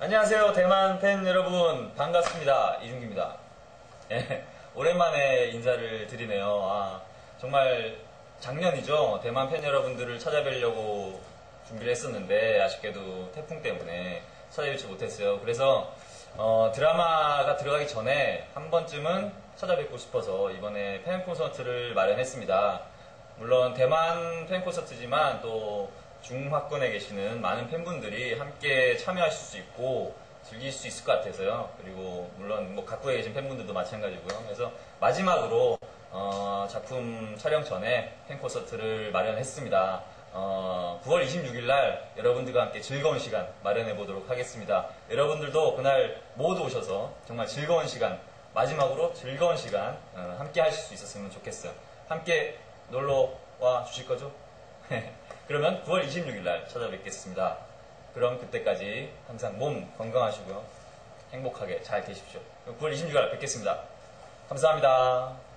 안녕하세요, 대만 팬 여러분. 반갑습니다. 이준기입니다. 예, 오랜만에 인사를 드리네요. 아, 정말 작년이죠. 대만 팬 여러분들을 찾아뵈려고 준비를 했었는데, 아쉽게도 태풍 때문에 찾아뵙지 못했어요. 그래서, 어, 드라마가 들어가기 전에 한 번쯤은 찾아뵙고 싶어서 이번에 팬 콘서트를 마련했습니다. 물론 대만 팬 콘서트지만 또 중화권에 계시는 많은 팬분들이 함께 참여하실 수 있고 즐길 수 있을 것 같아서요. 그리고 물론 뭐 각국에 계신 팬분들도 마찬가지고요. 그래서 마지막으로 어, 작품 촬영 전에 팬 콘서트를 마련했습니다. 어, 9월 26일 날 여러분들과 함께 즐거운 시간 마련해 보도록 하겠습니다. 여러분들도 그날 모두 오셔서 정말 즐거운 시간, 마지막으로 즐거운 시간 어, 함께 하실 수 있었으면 좋겠어요. 함께 놀러 와 주실 거죠? 그러면 9월 26일 날 찾아뵙겠습니다. 그럼 그때까지 항상 몸 건강하시고요. 행복하게 잘 계십시오. 9월 26일 날 뵙겠습니다. 감사합니다.